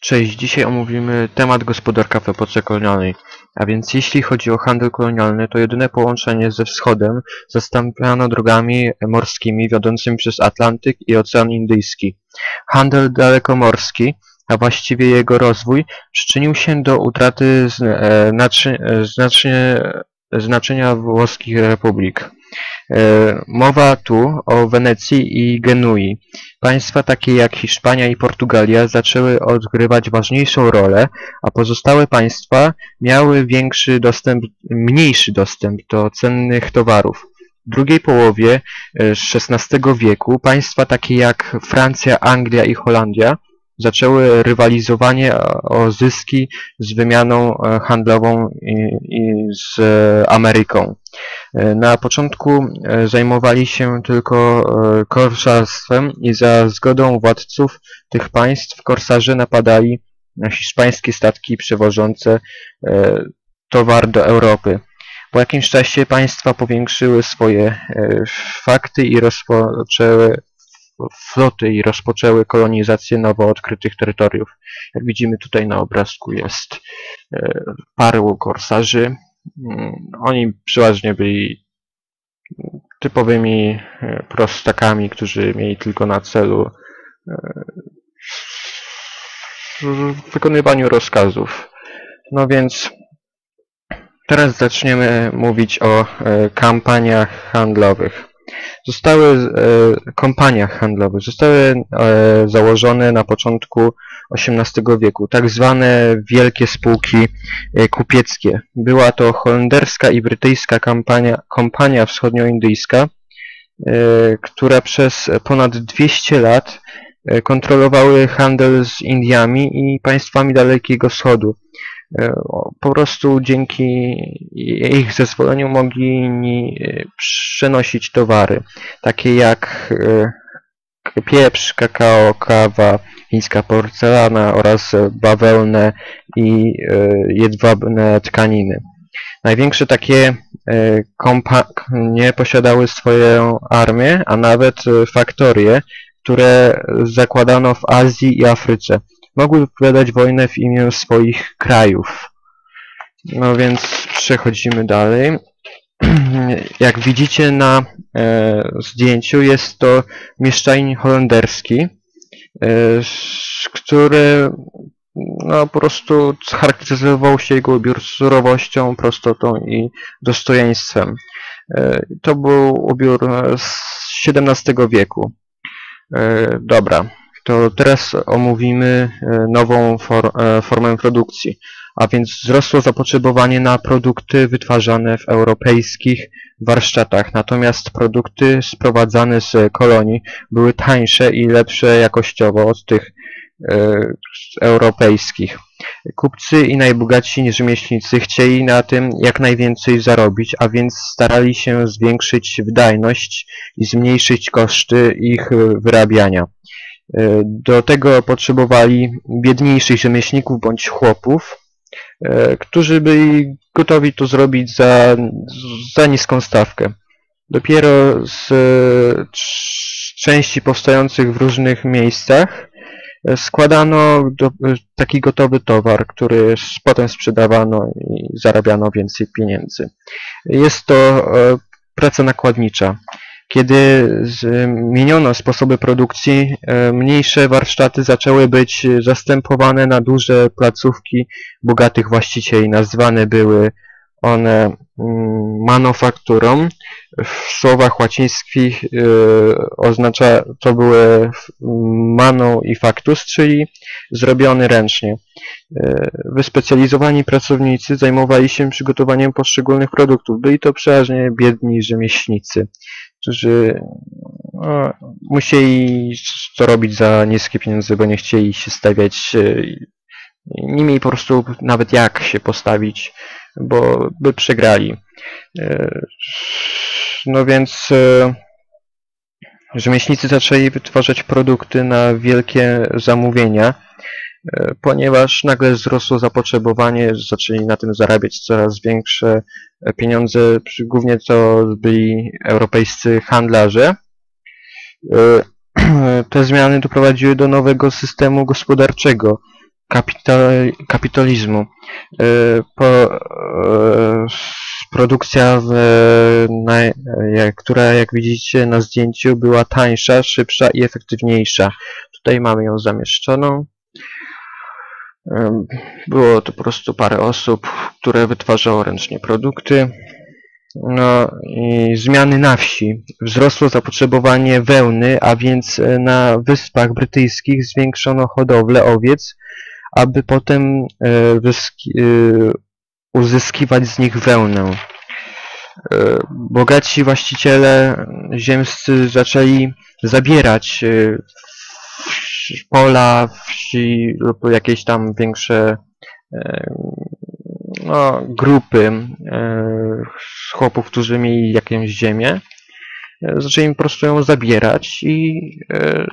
Cześć, dzisiaj omówimy temat gospodarka w epoce kolonialnej. A więc jeśli chodzi o handel kolonialny, to jedyne połączenie ze wschodem zastąpiono drogami morskimi wiodącymi przez Atlantyk i Ocean Indyjski. Handel dalekomorski, a właściwie jego rozwój, przyczynił się do utraty znaczy, znacznie, znaczenia włoskich republik. E, mowa tu o Wenecji i Genui. Państwa takie jak Hiszpania i Portugalia zaczęły odgrywać ważniejszą rolę, a pozostałe państwa miały większy dostęp, mniejszy dostęp do cennych towarów. W drugiej połowie XVI e, wieku państwa takie jak Francja, Anglia i Holandia zaczęły rywalizowanie o zyski z wymianą e, handlową z Ameryką. E, na początku e, zajmowali się tylko korsarstwem i za zgodą władców tych państw korsarze napadali na hiszpańskie statki przewożące towar do Europy. Po jakimś czasie państwa powiększyły swoje fakty i rozpoczęły floty i rozpoczęły kolonizację nowo odkrytych terytoriów. Jak widzimy tutaj na obrazku jest e, paru korsarzy. Mm, oni przeważnie byli typowymi e, prostakami, którzy mieli tylko na celu e, wykonywaniu rozkazów. No więc teraz zaczniemy mówić o kampaniach handlowych. Zostały e, kompaniach handlowych zostały e, założone na początku XVIII wieku, tak zwane wielkie spółki e, kupieckie. Była to holenderska i brytyjska kampania, kompania wschodnioindyjska, która przez ponad 200 lat kontrolowały handel z Indiami i państwami Dalekiego Wschodu. E, po prostu dzięki ich zezwoleniu mogli e, przenosić towary, takie jak e, pieprz, kakao, kawa, chińska porcelana oraz bawełnę i jedwabne tkaniny. Największe takie kompanie posiadały swoją armię, a nawet faktorie, które zakładano w Azji i Afryce mogły wypowiadać wojnę w imię swoich krajów. No więc przechodzimy dalej. Jak widzicie na e, zdjęciu jest to mieszczanin holenderski, e, który no, po prostu charakteryzował się jego ubiór surowością, prostotą i dostojeństwem. E, to był ubiór z XVII wieku. E, dobra to teraz omówimy e, nową for, e, formę produkcji, a więc wzrosło zapotrzebowanie na produkty wytwarzane w europejskich warsztatach, natomiast produkty sprowadzane z kolonii były tańsze i lepsze jakościowo od tych e, europejskich. Kupcy i najbogatsi rzemieślnicy chcieli na tym jak najwięcej zarobić, a więc starali się zwiększyć wydajność i zmniejszyć koszty ich wyrabiania. E, do tego potrzebowali biedniejszych rzemieślników bądź chłopów, e, którzy byli gotowi to zrobić za, za niską stawkę. Dopiero z części powstających w różnych miejscach e, składano do, taki gotowy towar, który potem sprzedawano i zarabiano więcej pieniędzy. Jest to praca nakładnicza. Kiedy zmieniono sposoby produkcji, e, mniejsze warsztaty zaczęły być zastępowane na duże placówki bogatych właścicieli. Nazwane były one mm, manufakturą. W słowach łacińskich e, oznacza to były manu i factus, czyli zrobiony ręcznie. E, wyspecjalizowani pracownicy zajmowali się przygotowaniem poszczególnych produktów. Byli to przeważnie biedni rzemieślnicy którzy no, musieli to robić za niskie pieniądze, bo nie chcieli się stawiać, e, nie mieli po prostu nawet jak się postawić, bo by przegrali. E, no więc e, rzemieślnicy zaczęli wytwarzać produkty na wielkie zamówienia, ponieważ nagle wzrosło zapotrzebowanie, zaczęli na tym zarabiać coraz większe pieniądze, głównie to byli europejscy handlarze. E, te zmiany doprowadziły do nowego systemu gospodarczego. kapitali kapitalizmu. E, e, produkcja, która jak widzicie na zdjęciu była tańsza, szybsza i efektywniejsza. Tutaj mamy ją zamieszczoną. Było to po prostu parę osób, które wytwarzało ręcznie produkty. No i zmiany na wsi. Wzrosło zapotrzebowanie wełny, a więc e, na Wyspach Brytyjskich zwiększono hodowlę owiec, aby potem e, e, uzyskiwać z nich wełnę. Bogaci właściciele ziemscy zaczęli zabierać pola, wsi lub jakieś tam większe no, grupy chłopów, którzy mieli jakąś ziemię, e, zaczęli po prostu ją zabierać i e,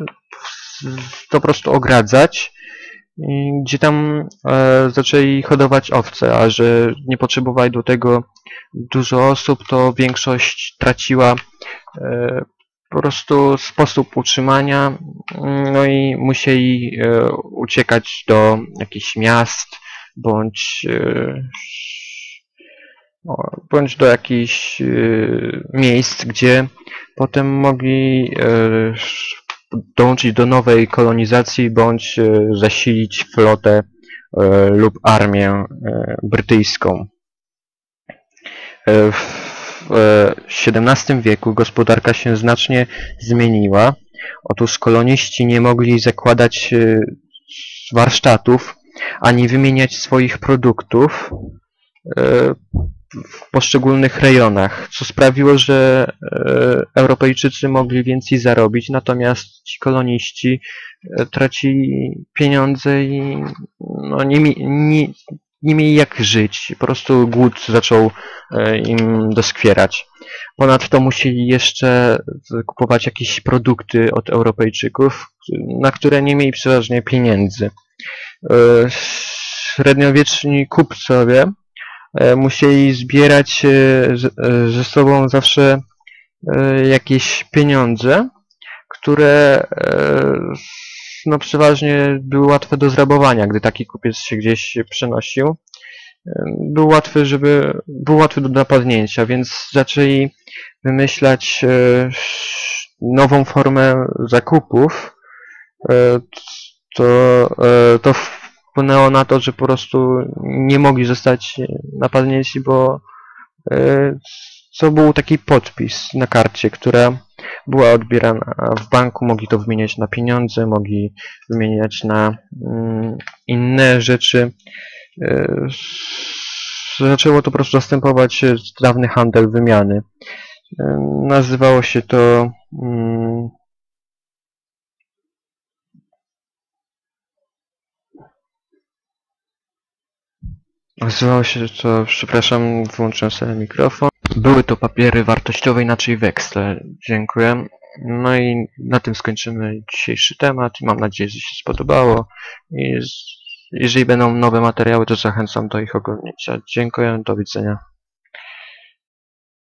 po prostu ogradzać, gdzie tam e, zaczęli hodować owce, a że nie potrzebowali do tego dużo osób, to większość traciła po prostu sposób utrzymania, no i musieli uciekać do jakichś miast, bądź bądź do jakichś y, miejsc, gdzie potem mogli dołączyć do nowej kolonizacji bądź zasilić flotę lub armię brytyjską. XVII wieku gospodarka się znacznie zmieniła. Otóż koloniści nie mogli zakładać warsztatów ani wymieniać swoich produktów w poszczególnych rejonach, co sprawiło, że e, Europejczycy mogli więcej zarobić, natomiast ci koloniści e, tracili pieniądze i no, nie, nie, nie mieli jak żyć. Po prostu głód zaczął e, im doskwierać. Ponadto musieli jeszcze kupować jakieś produkty od Europejczyków, na które nie mieli przeważnie pieniędzy. Średniowieczni kupcowie E, musieli zbierać e, e, ze sobą zawsze jakieś pieniądze, które no przeważnie były łatwe do zrabowania, gdy taki kupiec się gdzieś przenosił. Był łatwy, żeby, był łatwy do napadnięcia, więc zaczęli wymyślać nową formę zakupów. To, to wpłynęło na to, że po prostu nie mogli zostać napadnięci, bo e, co był taki podpis na karcie, która była odbierana w banku, mogli to wymieniać na pieniądze, mogli wymieniać na mm, inne rzeczy. E, zaczęło to po prostu zastępować dawny handel wymiany. E, nazywało się to mm, Nazywało się to, przepraszam, włączyłem sobie mikrofon. Były to papiery wartościowe, inaczej weksle. Dziękuję. No i na tym skończymy dzisiejszy temat mam nadzieję, że się spodobało. I jeżeli będą nowe materiały, to zachęcam do ich oglądnięcia. Dziękuję, do widzenia.